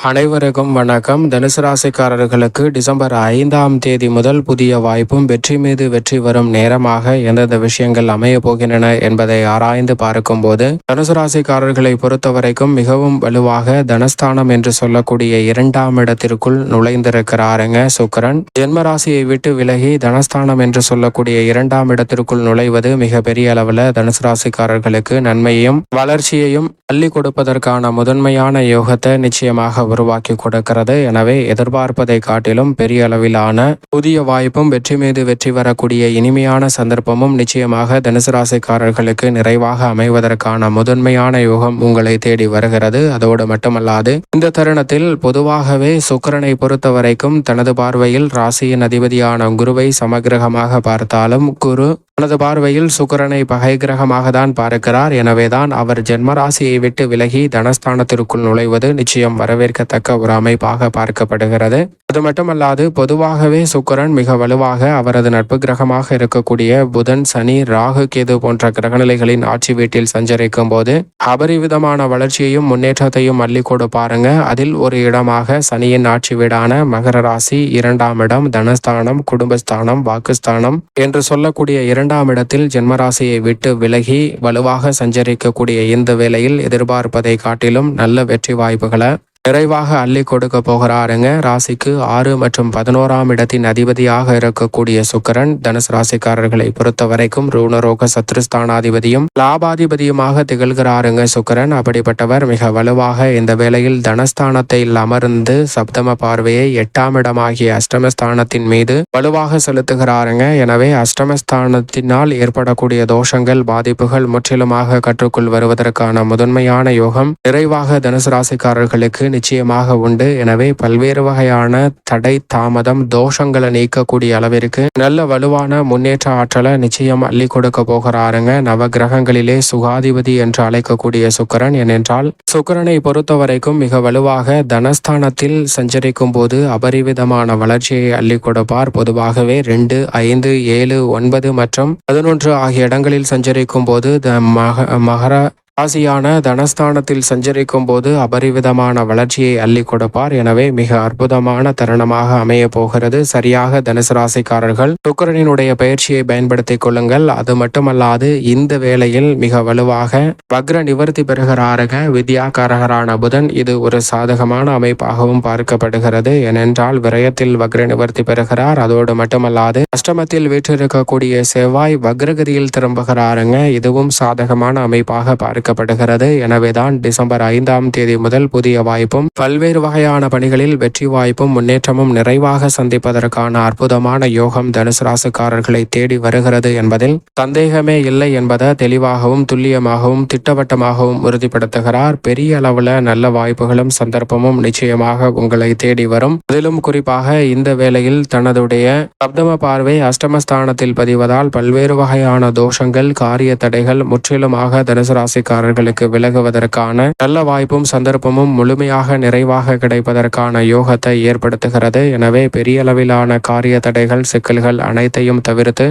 அனைவருக்கும் வணக்கம். தனுசு ராசிக்காரர்களுக்கு டிசம்பர் ஐந்தாம் தேதி முதல் புதிய வாய்ப்பும் வெற்றி மீது வெற்றி வரும் நேரமாக எந்தெந்த விஷயங்கள் அமைய போகின்றன என்பதை ஆராய்ந்து பார்க்கும்போது தனுசு ராசிக்காரர்களை பொறுத்தவரைக்கும் மிகவும் வலுவாக தனஸ்தானம் என்று சொல்லக்கூடிய இரண்டாம் இடத்திற்குள் நுழைந்திருக்கிறாருங்க சுக்கரன். ஜென்ம ராசியை விட்டு விலகி தனஸ்தானம் என்று சொல்லக்கூடிய இரண்டாம் இடத்திற்குள் நுழைவது மிகப்பெரிய அளவில் தனுசு ராசிக்காரர்களுக்கு நன்மையையும் வளர்ச்சியையும் அள்ளி கொடுப்பதற்கான முதன்மையான யோகத்தை நிச்சயமாக உருவாக்கி கொடுக்கிறது. எனவே எதிர்பார்ப்பதை காட்டிலும் பெரிய அளவிலான புதிய வாய்ப்பும் வெற்றி மீது வெற்றி வரக்கூடிய இனிமையான சந்தர்ப்பமும் நிச்சயமாக தனுசு ராசிக்காரர்களுக்கு நிறைவாக அமைவதற்கான முதன்மையான யோகம் உங்களை தேடி வருகிறது. அதோடு மட்டுமல்லாது இந்த தருணத்தில் பொதுவாகவே சுக்கரனை பொறுத்த வரைக்கும் தனது பார்வையில் ராசியின் அதிபதியான குருவை சமகிரகமாக பார்த்தாலும் குரு தனது பார்வையில் சுக்கரனை பகை கிரகமாக தான் பார்க்கிறார். எனவேதான் அவர் ஜென்மராசியை விட்டு விலகி தனஸ்தானத்திற்குள் நுழைவது நிச்சயம் வரவேற்கத்தக்க ஒரு அமைப்பாக பார்க்கப்படுகிறது. அது மட்டுமல்லாது பொதுவாகவே சுக்கரன் மிக வலுவாக அவரது நட்பு கிரகமாக இருக்கக்கூடிய புதன் சனி ராகு கேது போன்ற கிரகநிலைகளின் ஆட்சி வீட்டில் சஞ்சரிக்கும் போது அபரிவிதமான வளர்ச்சியையும் முன்னேற்றத்தையும் அள்ளி கொடுப்பாருங்க அதில் ஒரு இடமாக சனியின் ஆட்சி வீடான மகர ராசி இரண்டாம் இடம் தனஸ்தானம் குடும்பஸ்தானம் வாக்குஸ்தானம் என்று சொல்லக்கூடிய இரண்டாம் இடத்தில் ஜென்மராசியை விட்டு விலகி வலுவாக சஞ்சரிக்கக்கூடிய இந்த வேளையில் எதிர்பார்ப்பதை காட்டிலும் நல்ல வெற்றி வாய்ப்புகளை நிறைவாக அள்ளி கொடுக்க போகிறாருங்க. ராசிக்கு ஆறு மற்றும் பதினோராம் இடத்தின் அதிபதியாக இருக்கக்கூடிய சுக்கரன் தனுசு ராசிக்காரர்களை பொறுத்த வரைக்கும் ரூணரோக சத்ருஸ்தானாதிபதியும் லாபாதிபதியுமாக திகழ்கிறாருங்க சுக்கரன். அப்படிப்பட்டவர் மிக வலுவாக இந்த வேளையில் தனஸ்தானத்தில் அமர்ந்து சப்தம பார்வையை எட்டாம் இடமாகிய அஷ்டமஸ்தானத்தின் மீது வலுவாக செலுத்துகிறாருங்க. எனவே அஷ்டமஸ்தானத்தினால் ஏற்படக்கூடிய தோஷங்கள் பாதிப்புகள் முற்றிலுமாக கற்றுக்குள் வருவதற்கான முதன்மையான யோகம் நிறைவாக தனுசு ராசிக்காரர்களுக்கு நிச்சயமாக உண்டு. எனவே பல்வேறு வகையான தடை தாமதம் தோஷங்களை நீக்கக்கூடிய அளவிற்கு நல்ல வலுவான முன்னேற்ற ஆற்றலை நிச்சயம் அள்ளி கொடுக்க போகிறாருங்க. நவ கிரகங்களிலே சுகாதிபதி என்று அழைக்கக்கூடிய சுக்கரன் ஏனென்றால் சுக்கரனை பொறுத்த வரைக்கும் மிக வலுவாக தனஸ்தானத்தில் சஞ்சரிக்கும் போது அபரிவிதமான வளர்ச்சியை அள்ளி கொடுப்பார். பொதுவாகவே ரெண்டு ஐந்து ஏழு ஒன்பது மற்றும் பதினொன்று ஆகிய இடங்களில் சஞ்சரிக்கும் போது மக மகர ராசியான தனஸ்தானத்தில் சஞ்சரிக்கும் போது அபரிவிதமான வளர்ச்சியை அள்ளி கொடுப்பார். எனவே மிக அற்புதமான தருணமாக அமைய போகிறது. சரியாக தனுசு ராசிக்காரர்கள் சுக்கரனினுடைய பயிற்சியை பயன்படுத்திக் கொள்ளுங்கள். அது மட்டுமல்லாது இந்த வேளையில் மிக வலுவாக வக்ர நிவர்த்தி பெறுகிறாரக வித்யாகாரகரான புதன். இது ஒரு சாதகமான அமைப்பாகவும் பார்க்கப்படுகிறது. ஏனென்றால் விரயத்தில் வக்ர நிவர்த்தி பெறுகிறார். அதோடு மட்டுமல்லாது அஷ்டமத்தில் வீற்றிருக்கக்கூடிய செவ்வாய் வக்ரகதியில் திரும்புகிறாருங்க. இதுவும் சாதகமான அமைப்பாக பார்க்க எதிர்பார்க்கப்படுகிறது எனவேதான் டிசம்பர் ஐந்தாம் தேதி முதல் புதிய வாய்ப்பும் பல்வேறு வகையான பணிகளில் வெற்றி வாய்ப்பும் முன்னேற்றமும் நிறைவாக சந்திப்பதற்கான அற்புதமான யோகம் தனுசு ராசிக்காரர்களை தேடி வருகிறது என்பதில் சந்தேகமே இல்லை என்பதை தெளிவாகவும் துல்லியமாகவும் திட்டவட்டமாகவும் உறுதிப்படுத்துகிறார். பெரிய அளவுல நல்ல வாய்ப்புகளும் சந்தர்ப்பமும் நிச்சயமாக உங்களை தேடி வரும். அதிலும் குறிப்பாக இந்த வேளையில் தனதுடைய சப்தம பார்வை அஷ்டமஸ்தானத்தில் பதிவதால் பல்வேறு வகையான தோஷங்கள் காரிய தடைகள் முற்றிலுமாக தனுசு ராசிக்கார ராசிக்காரர்களுக்கு விலகுவதற்கான நல்ல வாய்ப்பும் சந்தர்ப்பமும் முழுமையாக நிறைவாக கிடைப்பதற்கான யோகத்தை ஏற்படுத்துகிறது. எனவே பெரிய அளவிலான காரிய தடைகள் சிக்கல்கள் அனைத்தையும் தவிர்த்து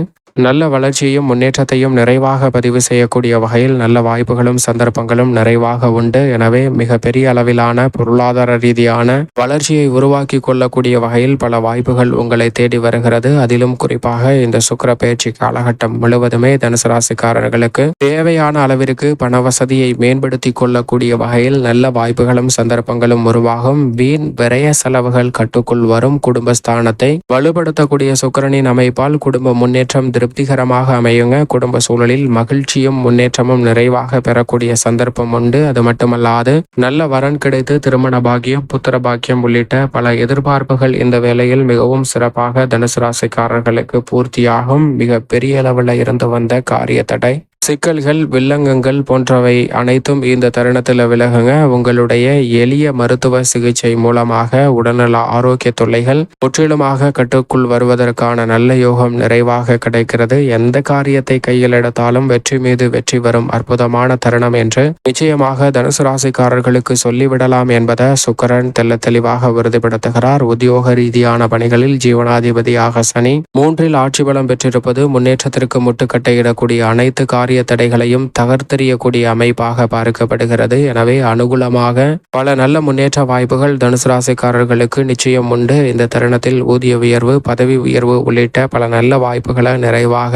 நல்ல வளர்ச்சியும் முன்னேற்றத்தையும் நிறைவாக பதிவு செய்யக்கூடிய வகையில் நல்ல வாய்ப்புகளும் சந்தர்ப்பங்களும் நிறைவாக உண்டு. எனவே மிக பெரிய அளவிலான பொருளாதார ரீதியான வளர்ச்சியை உருவாக்கி கொள்ளக்கூடிய வகையில் பல வாய்ப்புகள் உங்களை தேடி வருகிறது. அதிலும் குறிப்பாக இந்த சுக்கர பயிற்சி காலகட்டம் முழுவதுமே தனுசு ராசிக்காரர்களுக்கு தேவையான அளவிற்கு பண வசதியை மேம்படுத்தி கொள்ளக்கூடிய வகையில் நல்ல வாய்ப்புகளும் சந்தர்ப்பங்களும் உருவாகும். வீண் விரய செலவுகள் கட்டுக்குள் வரும் குடும்பஸ்தானத்தை வலுப்படுத்தக்கூடிய சுக்கரனின் அமைப்பால் குடும்ப முன்னேற்றம் திருப்திகரமாக அமையுங்க. குடும்ப சூழலில் மகிழ்ச்சியும் முன்னேற்றமும் நிறைவாக பெறக்கூடிய சந்தர்ப்பம் உண்டு. அது மட்டுமல்லாது நல்ல வரன் கிடைத்து திருமண பாக்கியம் புத்திர பாக்கியம் உள்ளிட்ட பல எதிர்பார்ப்புகள் இந்த வேளையில் மிகவும் சிறப்பாக தனுசு ராசிக்காரர்களுக்கு பூர்த்தியாகும். மிக பெரிய அளவில் இருந்து வந்த காரிய தடை சிக்கல்கள் வில்லங்கங்கள் போன்றவை அனைத்தும் இந்த தருணத்தில் விலகுங்க. உங்களுடைய எளிய மருத்துவ சிகிச்சை மூலமாக உடல்நல ஆரோக்கிய தொல்லைகள் முற்றிலுமாக கட்டுக்குள் வருவதற்கான நல்ல யோகம் நிறைவாக கிடைக்கிறது. எந்த காரியத்தை கையில் எடுத்தாலும் வெற்றி மீது வெற்றி வரும் அற்புதமான தருணம் என்று நிச்சயமாக தனுசு ராசிக்காரர்களுக்கு சொல்லிவிடலாம் என்பதை சுக்கரன் தெல்ல தெளிவாக உறுதிப்படுத்துகிறார். உத்தியோக ரீதியான பணிகளில் ஜீவனாதிபதியாக சனி மூன்றில் ஆட்சி பலம் பெற்றிருப்பது முன்னேற்றத்திற்கு முட்டுக்கட்டையிடக்கூடிய அனைத்து காரிய காரிய தடைகளையும் தகர்த்தெறியக்கூடிய அமைப்பாக பார்க்கப்படுகிறது. எனவே அனுகூலமாக பல நல்ல முன்னேற்ற வாய்ப்புகள் தனுசு ராசிக்காரர்களுக்கு நிச்சயம் உண்டு. இந்த தருணத்தில் ஊதிய உயர்வு பதவி உயர்வு உள்ளிட்ட பல நல்ல வாய்ப்புகளை நிறைவாக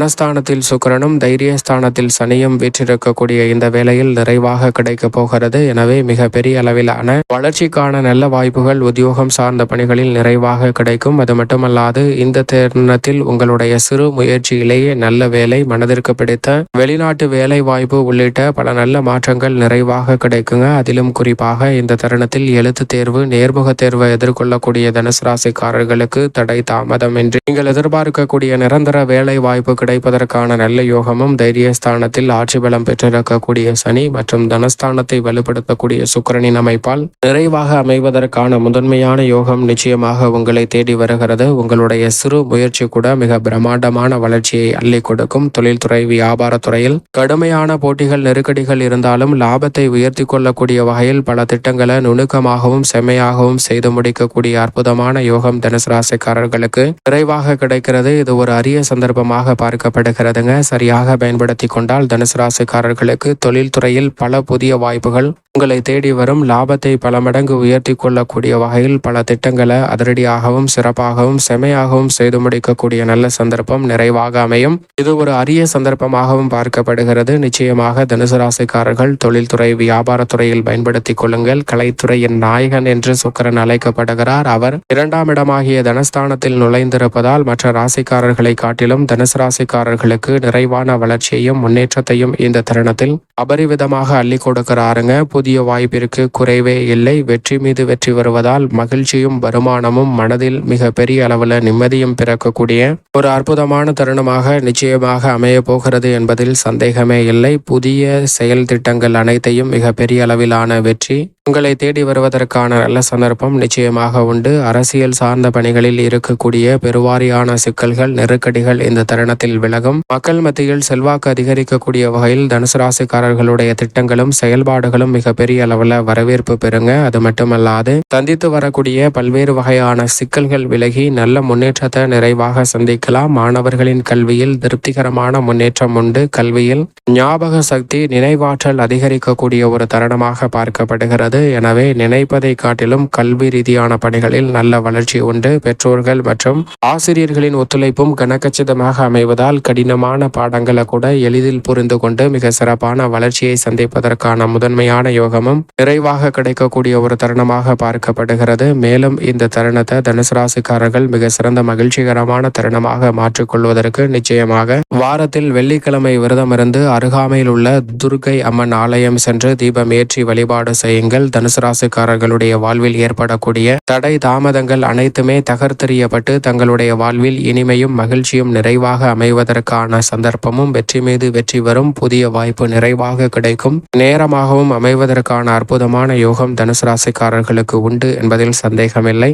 தனஸ்தானத்தில் சுக்கிரனும் தைரியஸ்தானத்தில் சனியும் வீற்றிருக்கக்கூடிய இந்த வேலையில் நிறைவாக கிடைக்கப் போகிறது. எனவே மிக பெரிய அளவிலான வளர்ச்சிக்கான நல்ல வாய்ப்புகள் உத்தியோகம் சார்ந்த பணிகளில் நிறைவாக கிடைக்கும். அது மட்டுமல்லாது இந்த தருணத்தில் உங்களுடைய சிறு முயற்சியிலேயே நல்ல வேலை மனதிற்கு பிடித்த வெளிநாட்டு வேலை வாய்ப்பு உள்ளிட்ட பல நல்ல மாற்றங்கள் நிறைவாக கிடைக்குங்க. அதிலும் குறிப்பாக இந்த தருணத்தில் எழுத்து தேர்வு நேர்முக தேர்வை எதிர்கொள்ளக்கூடிய தனுசு ராசிக்காரர்களுக்கு தடை தாமதமின்றி நீங்கள் எதிர்பார்க்கக்கூடிய நிரந்தர வேலை வாய்ப்பு கிடைப்பதற்கான நல்ல யோகமும் தைரியஸ்தானத்தில் ஆட்சி பலம் பெற்றிருக்கக்கூடிய சனி மற்றும் தனஸ்தானத்தை வலுப்படுத்தக்கூடிய சுக்கரனின் அமைப்பால் நிறைவாக அமைவதற்கான முதன்மையான யோகம் நிச்சயமாக உங்களை தேடி வருகிறது. உங்களுடைய சிறு முயற்சி கூட மிக பிரம்மாண்டமான வளர்ச்சியை அள்ளி கொடுக்கும். தொழில்துறை வியாபாரத்துறையில் கடுமையான போட்டிகள் நெருக்கடிகள் இருந்தாலும் லாபத்தை உயர்த்தி கொள்ளக்கூடிய வகையில் பல திட்டங்களை நுணுக்கமாகவும் செம்மையாகவும் செய்து முடிக்கக்கூடிய அற்புதமான யோகம் தனுசு ராசிக்காரர்களுக்கு நிறைவாக கிடைக்கிறது. இது ஒரு அரிய சந்தர்ப்பமாக பார்க்க எதிர்பார்க்கப்படுகிறதுங்க சரியாக பயன்படுத்தி கொண்டால் தனுசு ராசிக்காரர்களுக்கு தொழில்துறையில் பல புதிய வாய்ப்புகள் உங்களை தேடி வரும். லாபத்தை பல மடங்கு உயர்த்தி கொள்ளக்கூடிய வகையில் பல திட்டங்களை அதிரடியாகவும் சிறப்பாகவும் செமையாகவும் செய்து முடிக்கக்கூடிய நல்ல சந்தர்ப்பம் நிறைவாக அமையும். இது ஒரு அரிய சந்தர்ப்பமாகவும் பார்க்கப்படுகிறது. நிச்சயமாக தனுசு ராசிக்காரர்கள் தொழில்துறை வியாபாரத்துறையில் பயன்படுத்திக் கொள்ளுங்கள். கலைத்துறையின் நாயகன் என்று சுக்கரன் அழைக்கப்படுகிறார். அவர் இரண்டாம் இடமாகிய தனஸ்தானத்தில் நுழைந்திருப்பதால் மற்ற ராசிக்காரர்களை காட்டிலும் தனுசு ராசிக்காரர்களுக்கு நிறைவான வளர்ச்சியையும் முன்னேற்றத்தையும் இந்த தருணத்தில் அபரிவிதமாக அள்ளி கொடுக்கிறாருங்க. புதிய வாய்ப்பிற்கு குறைவே இல்லை. வெற்றி மீது வெற்றி வருவதால் மகிழ்ச்சியும் வருமானமும் மனதில் மிக பெரிய அளவில் நிம்மதியும் பிறக்கக்கூடிய ஒரு அற்புதமான தருணமாக நிச்சயமாக அமைய போகிறது என்பதில் சந்தேகமே இல்லை. புதிய செயல் திட்டங்கள் அனைத்தையும் மிக பெரிய அளவிலான வெற்றி உங்களை தேடி வருவதற்கான நல்ல சந்தர்ப்பம் நிச்சயமாக உண்டு. அரசியல் சார்ந்த பணிகளில் இருக்கக்கூடிய பெருவாரியான சிக்கல்கள் நெருக்கடிகள் இந்த தருணத்தில் விலகும். மக்கள் மத்தியில் செல்வாக்கு அதிகரிக்கக்கூடிய வகையில் தனுசு ராசிக்காரர்களுடைய திட்டங்களும் செயல்பாடுகளும் மிக பெரிய அளவில் வரவேற்பு பெறுங்க. அது மட்டுமல்லாது சந்தித்து வரக்கூடிய பல்வேறு வகையான சிக்கல்கள் விலகி நல்ல முன்னேற்றத்தை நிறைவாக சந்திக்கலாம். மாணவர்களின் கல்வியில் திருப்திகரமான முன்னேற்றம் உண்டு. கல்வியில் ஞாபக சக்தி நினைவாற்றல் அதிகரிக்கக்கூடிய ஒரு தருணமாக பார்க்கப்படுகிறது. எனவே நினைப்பதை காட்டிலும் கல்வி ரீதியான பணிகளில் நல்ல வளர்ச்சி உண்டு. பெற்றோர்கள் மற்றும் ஆசிரியர்களின் ஒத்துழைப்பும் கனக்கச்சிதமாக இருப்பதால் கடினமான பாடங்களை கூட எளிதில் புரிந்து கொண்டு மிக சிறப்பான வளர்ச்சியை சந்திப்பதற்கான முதன்மையான யோகமும் நிறைவாக கிடைக்கக்கூடிய ஒரு தருணமாக பார்க்கப்படுகிறது. மேலும் இந்த தருணத்தை தனுசு ராசிக்காரர்கள் மிக சிறந்த மகிழ்ச்சிகரமான தருணமாக மாற்றிக்கொள்வதற்கு நிச்சயமாக வாரத்தில் வெள்ளிக்கிழமை விரதமிருந்து அருகாமையில் உள்ள துர்கை அம்மன் ஆலயம் சென்று தீபம் ஏற்றி வழிபாடு செய்யுங்கள். தனுசு ராசிக்காரர்களுடைய வாழ்வில் ஏற்படக்கூடிய தடை தாமதங்கள் அனைத்துமே தகர்த்தெறியப்பட்டு தங்களுடைய வாழ்வில் இனிமையும் மகிழ்ச்சியும் நிறைவாக அடைவதற்கான சந்தர்ப்பமும் வெற்றி மீது வெற்றி வரும் புதிய வாய்ப்பு நிறைவாக கிடைக்கும். நேரமாகவும் அமைவதற்கான அற்புதமான யோகம் தனுசு ராசிக்காரர்களுக்கு உண்டு என்பதில் சந்தேகமில்லை.